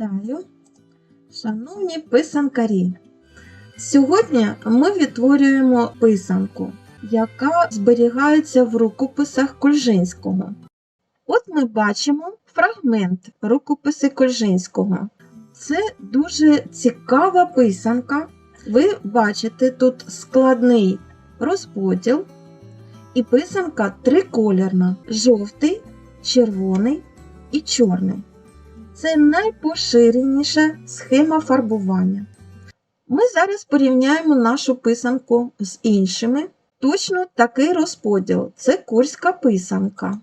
Вітаю, шановні писанкарі! Сьогодні ми відтворюємо писанку, яка зберігається в рукописах Кульжинського. От ми бачимо фрагмент рукописи Кульжинського. Це дуже цікава писанка. Ви бачите тут складний розподіл, і писанка триколірна: жовтий, червоний і чорний. Це найпоширеніша схема фарбування. Ми зараз порівняємо нашу писанку з іншими. Точно такий розподіл це курська писанка.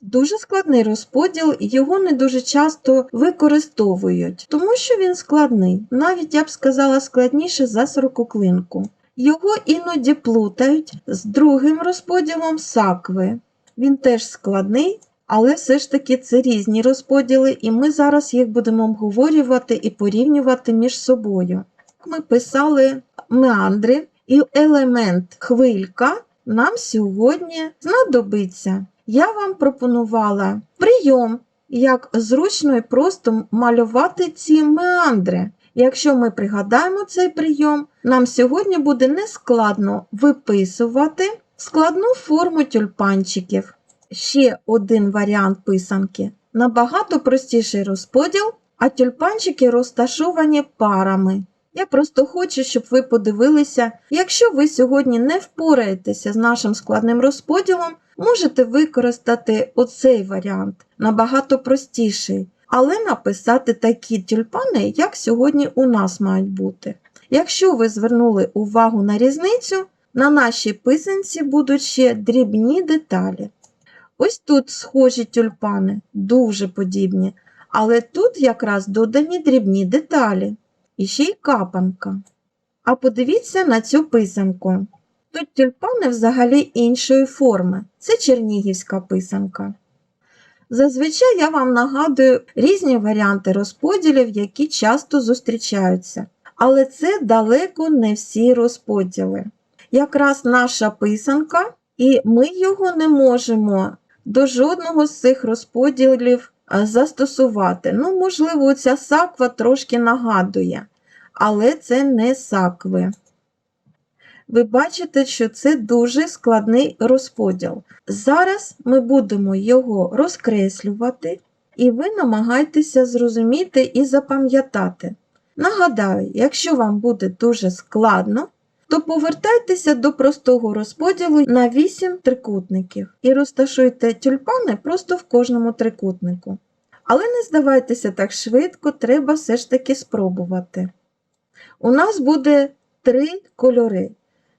Дуже складний розподіл, його не дуже часто використовують, тому що він складний, навіть я б сказала складніше за сорококлинку. Його іноді плутають з другим розподілом сакви. Він теж складний, але все ж таки це різні розподіли, і ми зараз їх будемо обговорювати і порівнювати між собою. Ми писали меандри, і елемент хвилька нам сьогодні знадобиться. Я вам пропонувала прийом, як зручно і просто малювати ці меандри. Якщо ми пригадаємо цей прийом, нам сьогодні буде нескладно виписувати складну форму тюльпанчиків. Ще один варіант писанки. Набагато простіший розподіл, а тюльпанчики розташовані парами. Я просто хочу, щоб ви подивилися, якщо ви сьогодні не впораєтеся з нашим складним розподілом, можете використати оцей варіант, набагато простіший, але написати такі тюльпани, як сьогодні у нас мають бути. Якщо ви звернули увагу на різницю, на нашій писанці будуть ще дрібні деталі. Ось тут схожі тюльпани, дуже подібні, але тут якраз додані дрібні деталі. І ще й капанка. А подивіться на цю писанку. Тут тюльпани взагалі іншої форми. Це чернігівська писанка. Зазвичай я вам нагадую різні варіанти розподілів, які часто зустрічаються. Але це далеко не всі розподіли. Якраз наша писанка, і ми його не можемо до жодного з цих розподілів застосувати. Ну, можливо, ця саква трошки нагадує, але це не сакви. Ви бачите, що це дуже складний розподіл. Зараз ми будемо його розкреслювати, і ви намагайтеся зрозуміти і запам'ятати. Нагадаю, якщо вам буде дуже складно, то повертайтеся до простого розподілу на 8 трикутників і розташуйте тюльпани просто в кожному трикутнику. Але не здавайтеся так швидко, треба все ж таки спробувати. У нас буде три кольори.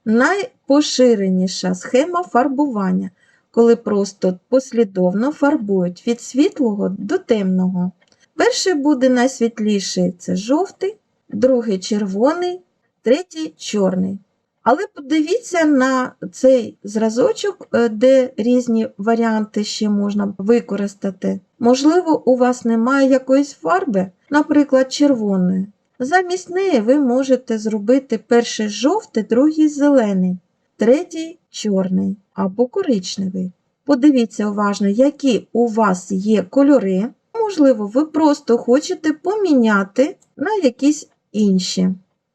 Найпоширеніша схема фарбування, коли просто послідовно фарбують від світлого до темного. Перший буде найсвітліший це жовтий, другий червоний, третій чорний. Але подивіться на цей зразочок, е, де різні варіанти ще можна використати. Можливо, у вас немає якоїсь фарби, наприклад, червоної. Замість неї ви можете зробити перший жовтий, другий зелений, третій чорний або коричневий. Подивіться уважно, які у вас є кольори. Можливо, ви просто хочете поміняти на якісь інші.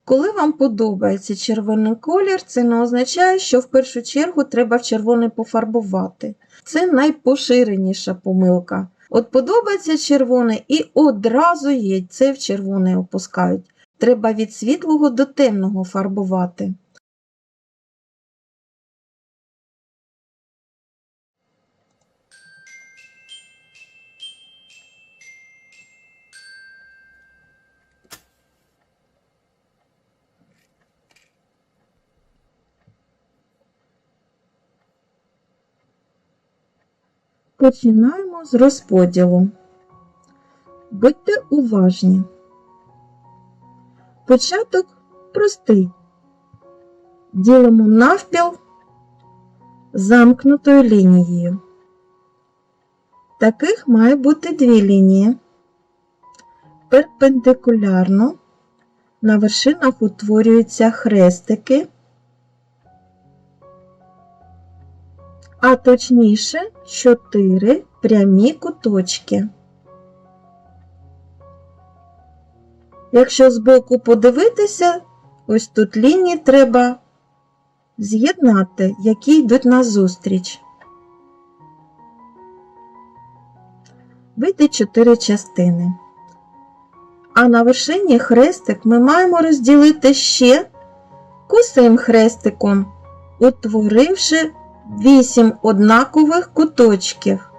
Коли вам подобається червоний колір, це не означає, що в першу чергу треба в червоний пофарбувати. Це найпоширеніша помилка. От подобається червоне і одразу яйце в червоне опускають. Треба від світлого до темного фарбувати. Починаємо з розподілу. Будьте уважні. Початок простий. Ділимо навпіл замкнутою лінією. Таких має бути дві лінії. Перпендикулярно на вершинах утворюються хрестики. А точніше 4 прямі куточки. Якщо збоку подивитися, ось тут лінії треба з'єднати, які йдуть назустріч. Вийде чотири частини. А на вершині хрестик ми маємо розділити ще косим хрестиком, утворивши вісім однакових куточків.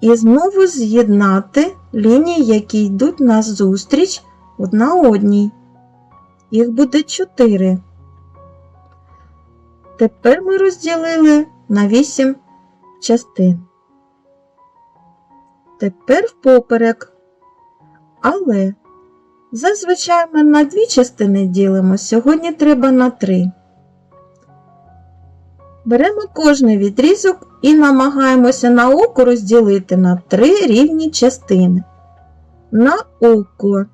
І знову з'єднати лінії, які йдуть назустріч одна одній. Їх буде чотири. Тепер ми розділили на вісім частин. Тепер впоперек. Але зазвичай ми на дві частини ділимо, сьогодні треба на три. Беремо кожний відрізок і намагаємося на око розділити на три рівні частини. На око.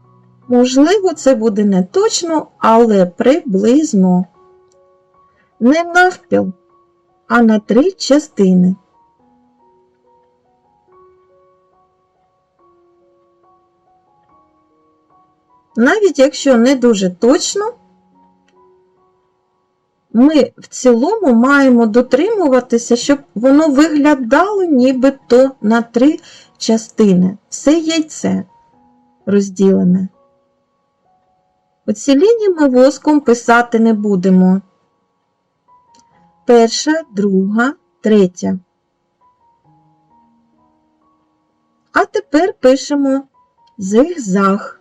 Можливо, це буде не точно, але приблизно. Не навпіл, а на три частини. Навіть якщо не дуже точно, ми в цілому маємо дотримуватися, щоб воно виглядало нібито на три частини. Все яйце розділене. Оці лінії ми воском писати не будемо. Перша, друга, третя. А тепер пишемо зигзаг.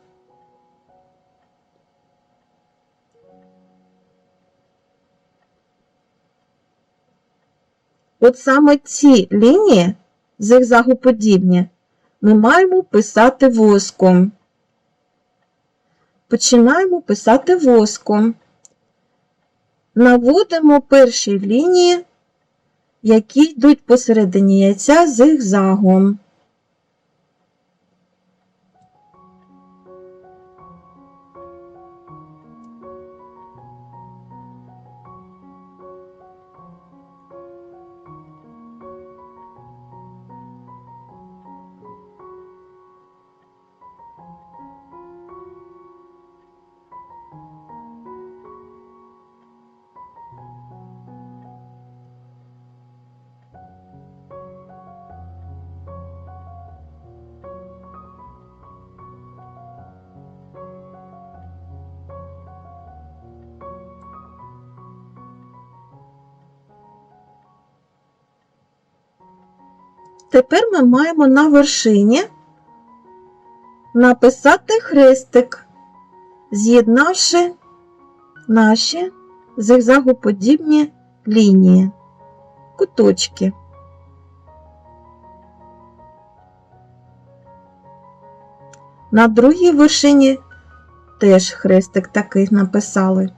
От саме ці лінії, зигзагоподібні, ми маємо писати воском. Починаємо писати воском. Наводимо перші лінії, які йдуть посередині яйця зигзагом. Тепер ми маємо на вершині написати хрестик, з'єднавши наші зигзагоподібні лінії, куточки. На другій вершині теж хрестик такий написали.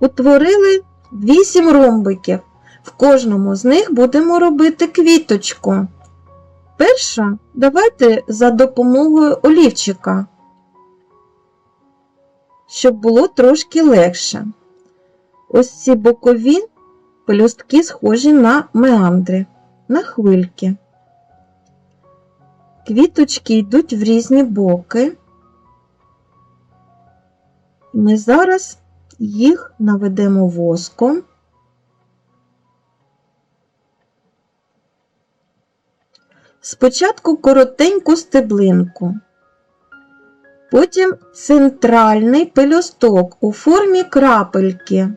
Утворили 8 ромбиків. В кожному з них будемо робити квіточку. Перша давайте за допомогою олівчика, щоб було трошки легше. Ось ці бокові пелюстки схожі на меандри, на хвильки. Квіточки йдуть в різні боки. Ми зараз їх наведемо воском. Спочатку коротеньку стеблинку, потім центральний пелюсток у формі крапельки,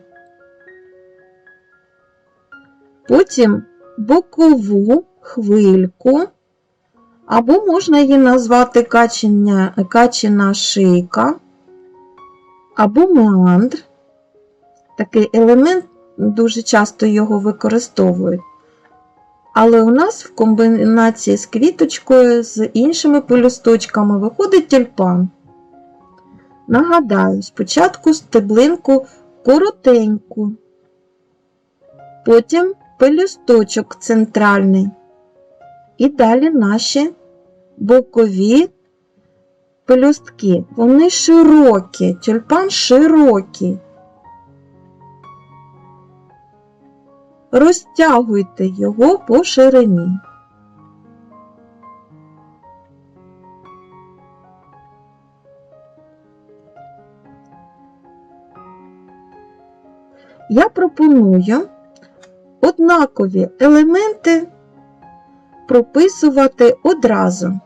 потім бокову хвильку, або можна її назвати качення, качена шийка, або меандр. Такий елемент дуже часто його використовують. Але у нас в комбінації з квіточкою, з іншими пелюсточками виходить тюльпан. Нагадаю, спочатку стеблинку коротеньку, потім пелюсточок центральний. І далі наші бокові пелюстки. Вони широкі, тюльпан широкий. розтягуйте його по ширині. Я пропоную однакові елементи прописувати одразу.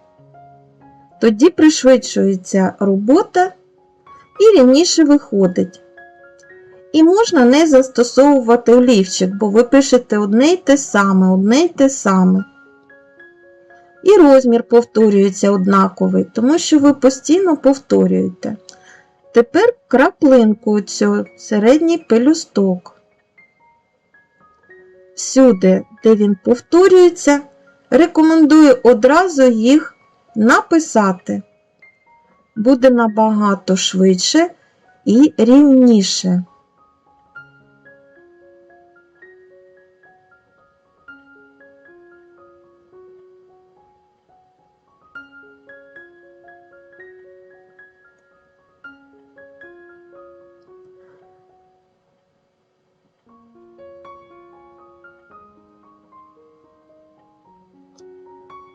Тоді пришвидшується робота і рівніше виходить. І можна не застосовувати олівчик, бо ви пишете одне й те саме, одне й те саме. І розмір повторюється однаковий, тому що ви постійно повторюєте. Тепер краплинку цю середній пелюсток. Всюди, де він повторюється, рекомендую одразу їх написати. Буде набагато швидше і рівніше.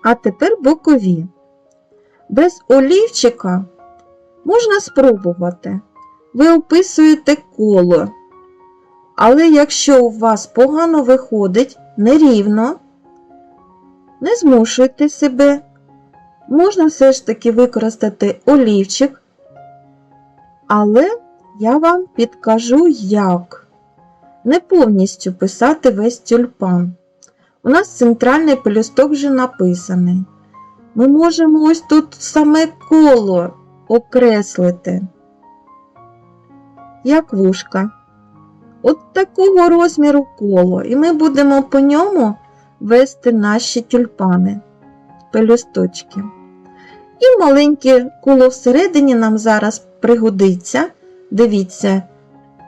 А тепер бокові. Без олівчика можна спробувати. Ви описуєте коло. Але якщо у вас погано виходить нерівно, не змушуйте себе. Можна все ж таки використати олівчик, але я вам підкажу, як не повністю писати весь тюльпан. У нас центральний пелюсток вже написаний. Ми можемо ось тут саме коло окреслити, як вушка. От такого розміру коло. І ми будемо по ньому вести наші тюльпани, пелюсточки. І маленьке коло всередині нам зараз пригодиться. Дивіться,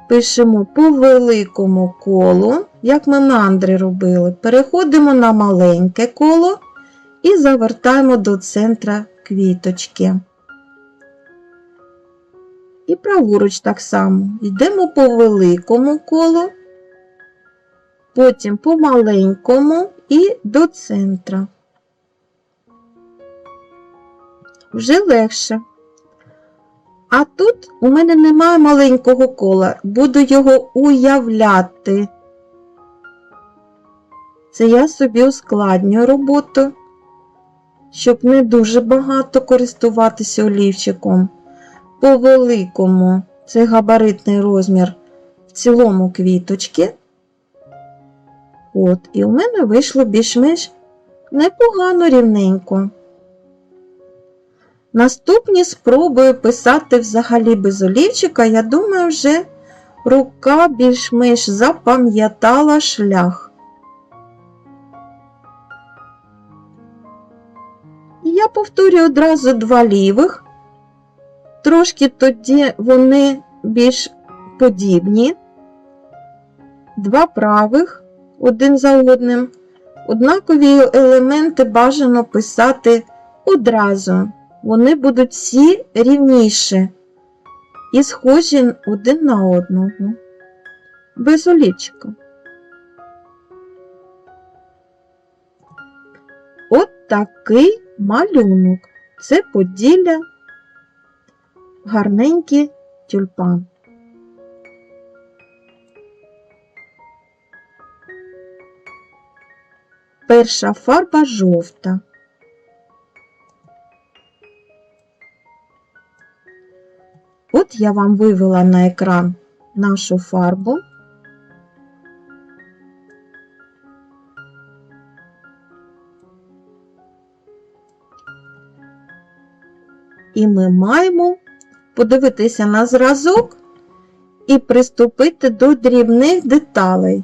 пишемо по великому колу, як ми мандри робили. Переходимо на маленьке коло і завертаємо до центра квіточки. І праворуч так само. Йдемо по великому колу, потім по маленькому і до центра. Вже легше. А тут у мене немає маленького кола, буду його уявляти. Це я собі ускладнюю роботу, щоб не дуже багато користуватися олівчиком. По великому це габаритний розмір в цілому квіточки. От, і у мене вийшло більш-менш непогано рівненько. Наступні спробую писати взагалі без олівчика, я думаю, вже рука більш-менш запам'ятала шлях. Я повторюю одразу два лівих, трошки тоді вони більш подібні, два правих один за одним. Однакові елементи бажано писати одразу вони будуть всі рівніші і схожі один на одного, без олівчика. От такий малюнок. Це поділля гарненький тюльпан. Перша фарба жовта. От я вам вивела на екран нашу фарбу. І ми маємо подивитися на зразок і приступити до дрібних деталей.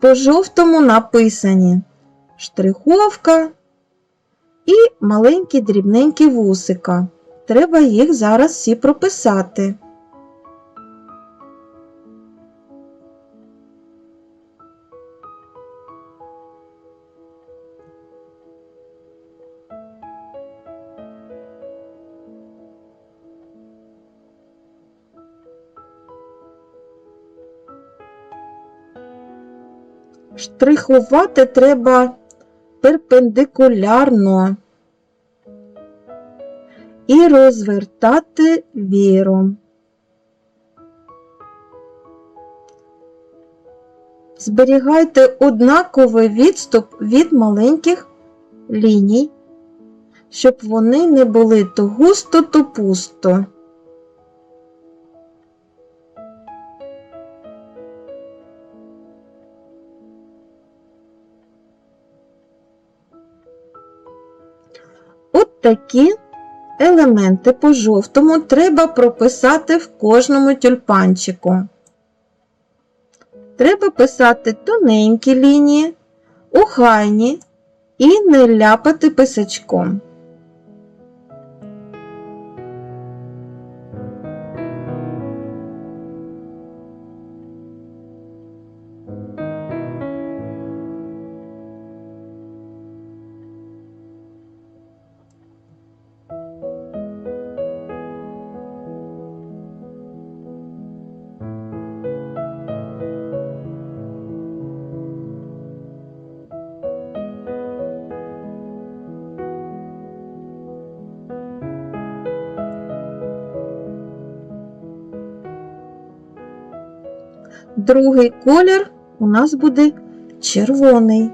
По жовтому написані штриховка і маленькі дрібненькі вусика. Треба їх зараз всі прописати. Штрихувати треба перпендикулярно і розвертати віром. зберігайте однаковий відступ від маленьких ліній, щоб вони не були то густо, то пусто. Такі елементи по жовтому треба прописати в кожному тюльпанчику. Треба писати тоненькі лінії, охайні і не ляпати писачком. Другий колір у нас буде червоний.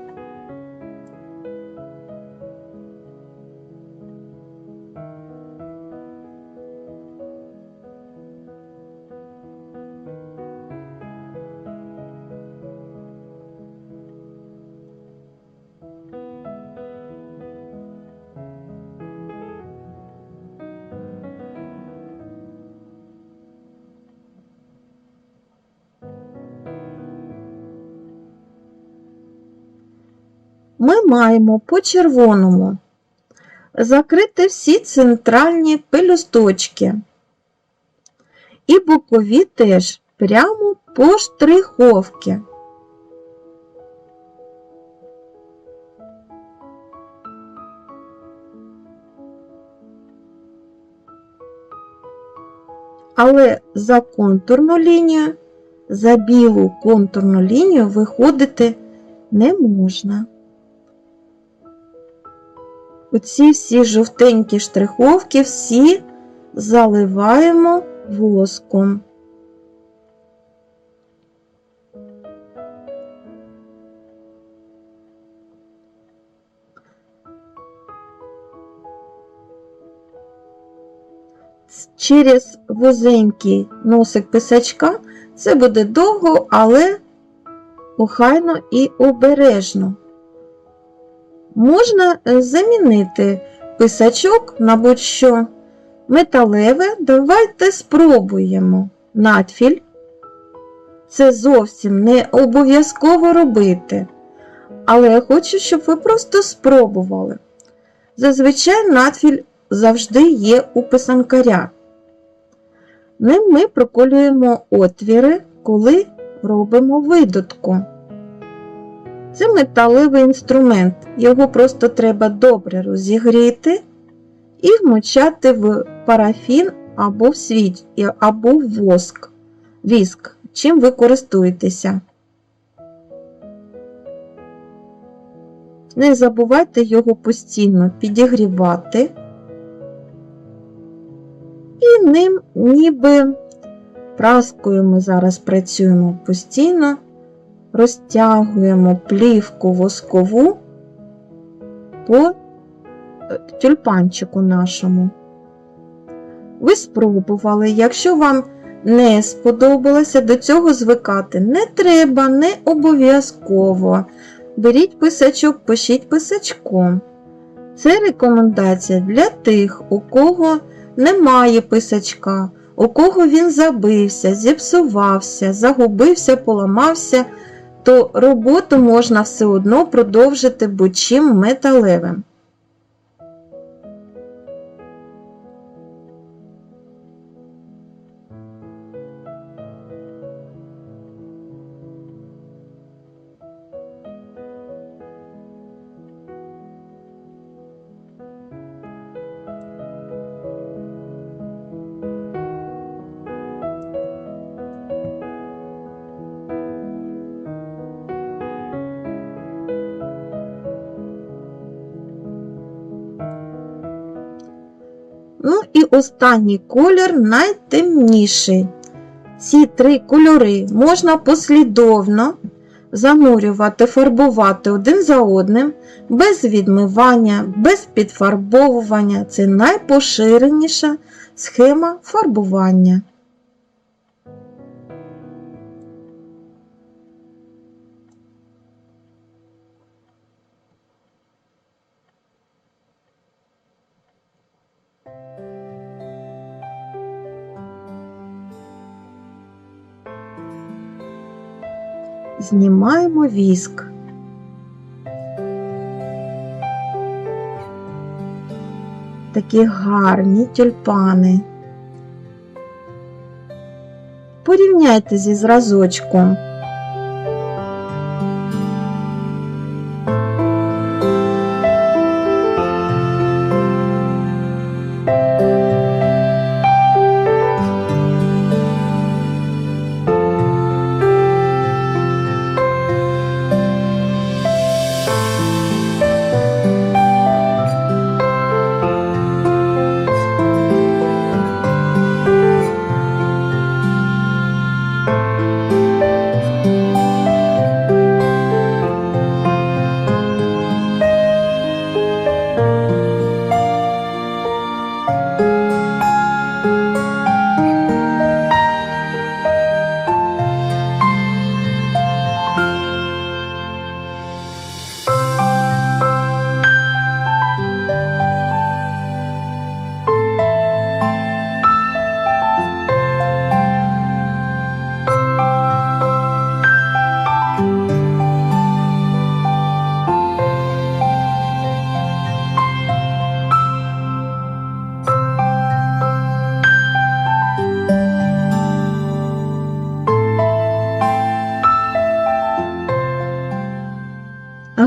Маємо по червоному закрити всі центральні пелюсточки. І бокові теж прямо по штриховки. Але за контурну лінію, за білу контурну лінію виходити не можна. Оці всі жовтенькі штриховки всі заливаємо воском. Через вузенький носик писачка це буде довго, але охайно і обережно. Можна е, замінити писачок на будь-що металеве. Давайте спробуємо надфіль. Це зовсім не обов'язково робити. Але я хочу, щоб ви просто спробували. Зазвичай надфіль завжди є у писанкаря. Ним ми проколюємо отвіри, коли робимо видутку. Це металевий інструмент, його просто треба добре розігріти і вмочати в парафін або в свіч, або в воск, віск, чим ви користуєтеся. Не забувайте його постійно підігрівати. І ним ніби праскою ми зараз працюємо постійно розтягуємо плівку воскову по е, тюльпанчику нашому. Ви спробували, якщо вам не сподобалося до цього звикати, не треба, не обов'язково. Беріть писачок, пишіть писачком. Це рекомендація для тих, у кого немає писачка, у кого він забився, зіпсувався, загубився, поламався то роботу можна все одно продовжити будь-чим металевим. І останній колір найтемніший. Ці три кольори можна послідовно занурювати, фарбувати один за одним, без відмивання, без підфарбовування. Це найпоширеніша схема фарбування. Знімаємо віск. Такі гарні тюльпани. Порівняйте зі зразочком.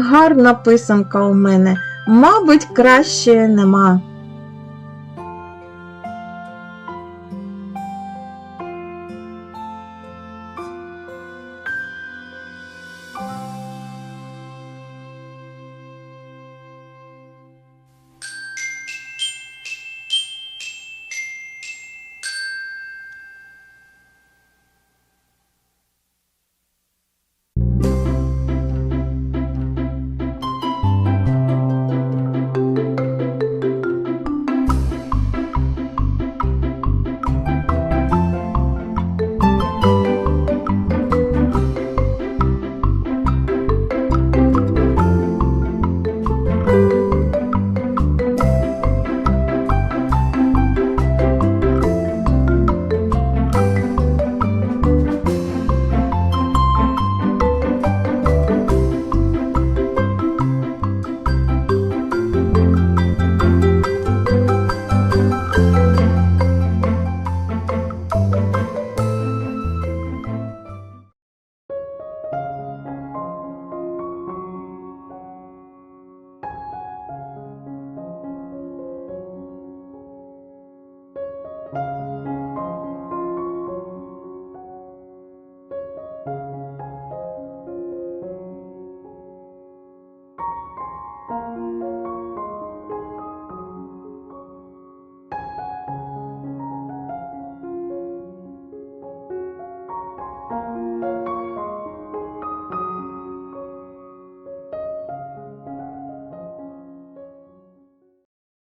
Гарна писанка у мене, мабуть, краще нема.